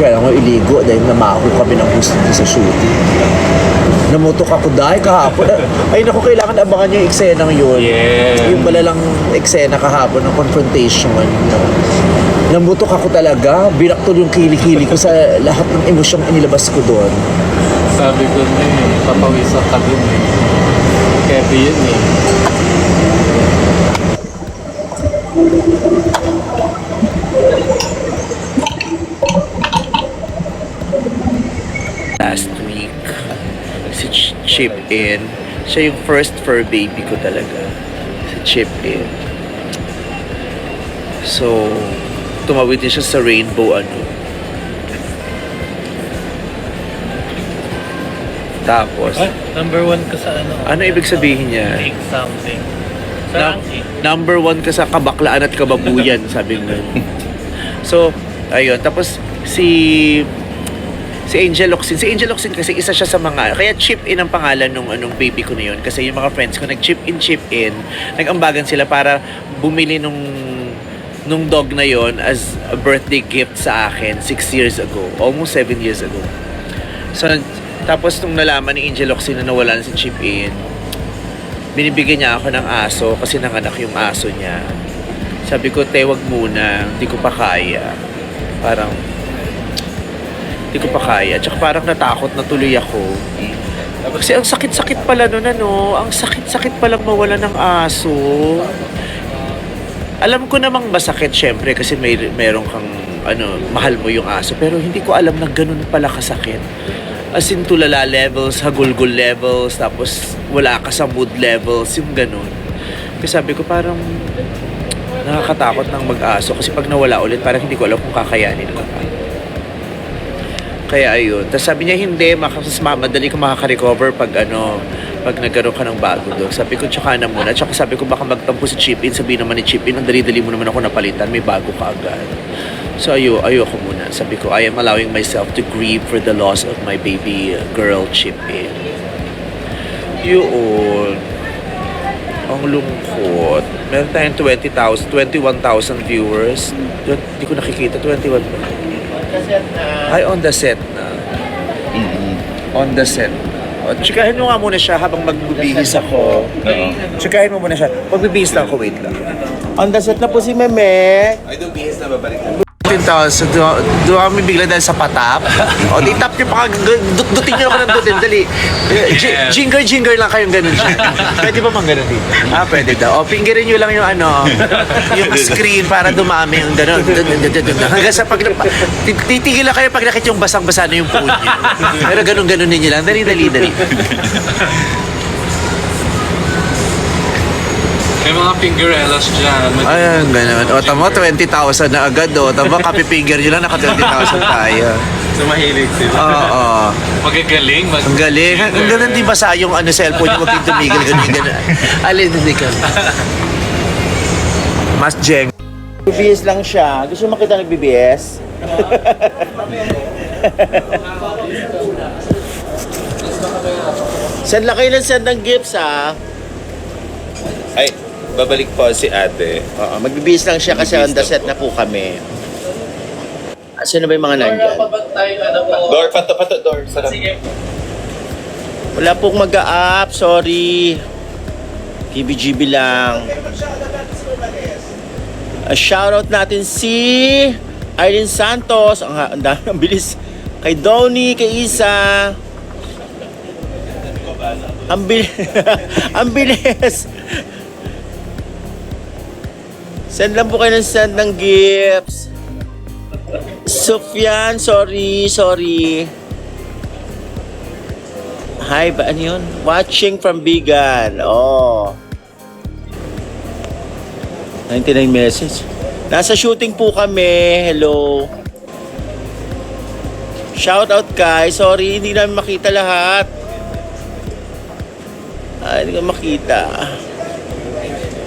kailangan ko iligo dahil namaho kami ng gusto sa shooting. Namutok ako dahil kahapon. Ay naku, kailangan abangan yung eksenang yun. Yeah. Yung malalang eksena kahapon ng confrontation. Namutok ako talaga. Binaktol yung kilikili ko sa lahat ng emosyong inilabas ko doon. Sabi ko na eh, papawisan ka dun eh. Heavy yun eh. Last week si Ch- Chip In. Siya yung first fur baby ko talaga. Si Chip In. So, tumawid din siya sa rainbow ano. Tapos, Ay, number one ka sa ano? ano ibig sabihin niya? Egg something. Sa Na, ranking. number one ka sa kabaklaan at kababuyan, sabi nga. So, ayun. Tapos, si si Angel Locsin. Si Angel Locsin kasi isa siya sa mga, kaya chip in ang pangalan nung anong baby ko na yun. Kasi yung mga friends ko nag-chip in, chip in. Nag-ambagan sila para bumili nung nung dog na yon as a birthday gift sa akin six years ago. Almost seven years ago. So, tapos nung nalaman ni Angel Locsin na nawala na si Chip In, binibigyan niya ako ng aso kasi nanganak yung aso niya. Sabi ko, te, wag muna. Hindi ko pa kaya. Parang, hindi ko pa kaya. Tsaka parang natakot na tuloy ako. Kasi ang sakit-sakit pala nun, ano? Ang sakit-sakit palang mawala ng aso. Alam ko namang masakit, syempre, kasi may meron kang, ano, mahal mo yung aso. Pero hindi ko alam na ganun pala kasakit. As in, tulala levels, hagulgul levels, tapos wala ka sa mood levels, yung ganun. Kasi sabi ko, parang nakakatakot ng mag-aso kasi pag nawala ulit, parang hindi ko alam kung kakayanin ko. Kaya ayun. Tapos sabi niya, hindi, makas madali ka makaka-recover pag ano, pag nagkaroon ka ng bago doon. Sabi ko, tsaka na muna. Tsaka sabi ko, baka magtampo si Chip-In. Sabihin naman ni Chip-In, ang dali-dali mo naman ako napalitan, may bago ka agad. So ayo, ayoko muna. Sabi ko, I am allowing myself to grieve for the loss of my baby girl Chip-In. Yun. Ang lungkot. Meron tayong 20,000, 21,000 viewers. Hindi ko nakikita, 21 ba? Ay, on the set na. On the set. O, tsikahin mo nga muna siya habang magbibihis ako. Tsikahin mo muna siya. Magbibihis lang ako, wait lang. On the set na po si Meme. Ay, doon bihis na babalik. 15,000. Do, do kami bigla dahil sa patap. O, di tap niyo pa. Dut, dutin niyo ako ng dutin. Dali. Jinger, jinger lang kayong ganun siya. Pwede ba mang ganun dito? Ah, pwede daw. O, fingerin niyo lang yung ano, yung screen para dumami yung ganun. Hanggang sa pag, tit- titigil lang kayo pag nakita yung basang-basa na yung phone niyo. Pero ganun-ganun ninyo lang. Dali, dali, dali. May mga fingerellas dyan. Mag- Ayan, ganun. O, tamo, 20,000 na agad, o. Tamo, kapipinger nyo lang, naka 20,000 tayo. So mahilig sila. Oo. Magagaling. Mag- Ang galing. Ang ganun di ba sa yung ano, cellphone nyo, huwag tumigil, ganun, ganun. Alin, hindi ka. Mas Jeng. BBS lang siya. Gusto mo makita nag-BBS? send lang kayo ng send ng gifts ha. Ay, babalik po si ate. Oo, mag-BBS lang siya kasi on the set na po kami. Sino ba yung mga nandyan? Door, pato, pato, door. Sarap. Wala pong mag-a-up, sorry. PBGB lang. A shoutout natin si Irene Santos. Ang, ang, dami- ang bilis. Kay Donnie, kay Isa. Ang bilis. ang bilis. Send lang po kayo ng send ng gifts. Sufyan, sorry, sorry. Hi, ba ano yun? Watching from Bigan. Oh. 99 message. Nasa shooting po kami. Hello. Shout out kay. Sorry, hindi namin makita lahat. Ay, hindi ko makita.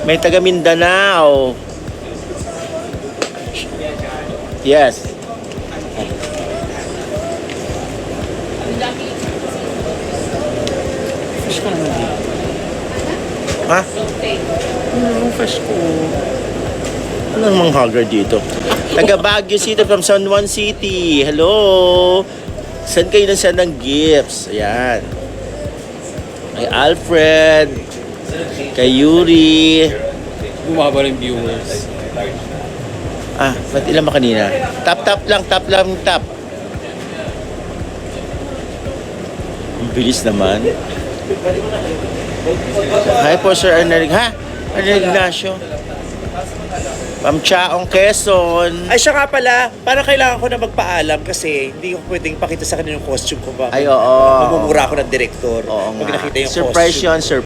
May taga Mindanao. Yes. Fish ka naman dito. Ha? Hmm, fresh ko. Ano namang hugger dito? Taga Baguio City from San Juan City. Hello! Saan kayo nang send ng gifts? Ayan. Kay Alfred. Kay Yuri. Bumaba rin viewers. Ah, ba't ilan ba kanina? Tap, tap lang, tap lang, tap. Ang bilis naman. Hi po, Sir Arnel. Ha? Arnel Ignacio. Pamchaong Quezon. Ay, siya nga pala, para kailangan ko na magpaalam kasi hindi ko pwedeng pakita sa kanila yung costume ko ba. Ay, oo. Mamumura ako ng direktor. Oo Pag nga. nakita yung Surprise costume. yun, surprise.